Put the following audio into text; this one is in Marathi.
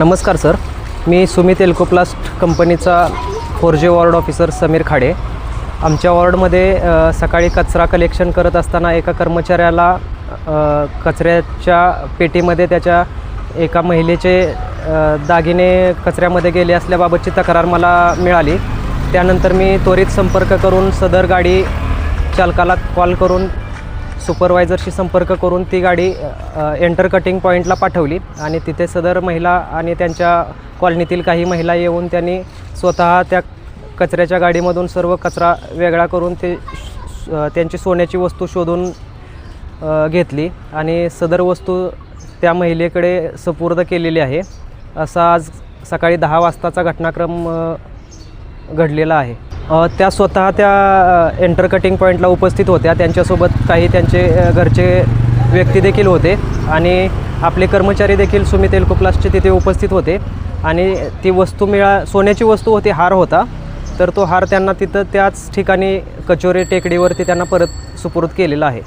नमस्कार सर. मी सुमित एल्कोप्लास्ट कंपनीचा फोर जे वॉर्ड ऑफिसर समीर खाडे. आमच्या वॉर्डमध्ये सकाळी कचरा कलेक्शन करत असताना एका कर्मचाऱ्याला कचऱ्याच्या पेटीमध्ये त्याच्या एका महिलेचे दागिने कचऱ्यामध्ये गेले असल्याबाबतची तक्रार मला मिळाली. त्यानंतर मी त्वरित संपर्क करून सदर गाडी चालकाला कॉल करून सुपरवायझरशी संपर्क करून ती गाडी एंटर कटिंग पॉईंटला पाठवली आणि तिथे सदर महिला आणि त्यांच्या कॉलनीतील काही महिला येऊन त्यांनी स्वतः त्या कचऱ्याच्या गाडीमधून सर्व कचरा वेगळा करून ते श- त्यांची सोन्याची वस्तू शोधून घेतली आणि सदर वस्तू त्या महिलेकडे सुपूर्द केलेली आहे. असा आज सकाळी दहा वाजताचा घटनाक्रम घडलेला आहे. त्या स्वतः त्या अ, एंटर कटिंग पॉईंटला उपस्थित होत्या. त्यांच्यासोबत काही त्यांचे घरचे व्यक्ती देखील होते. आणि आपले कर्मचारी देखील सुमित एल्कोप्लासचे तिथे उपस्थित होते. आणि ती वस्तू मिळा सोन्याची वस्तू होती हार होता. तर तो हार त्यांना तिथं त्याच ठिकाणी कचोरी टेकडीवरती त्यांना परत सुपूर्द केलेला आहे.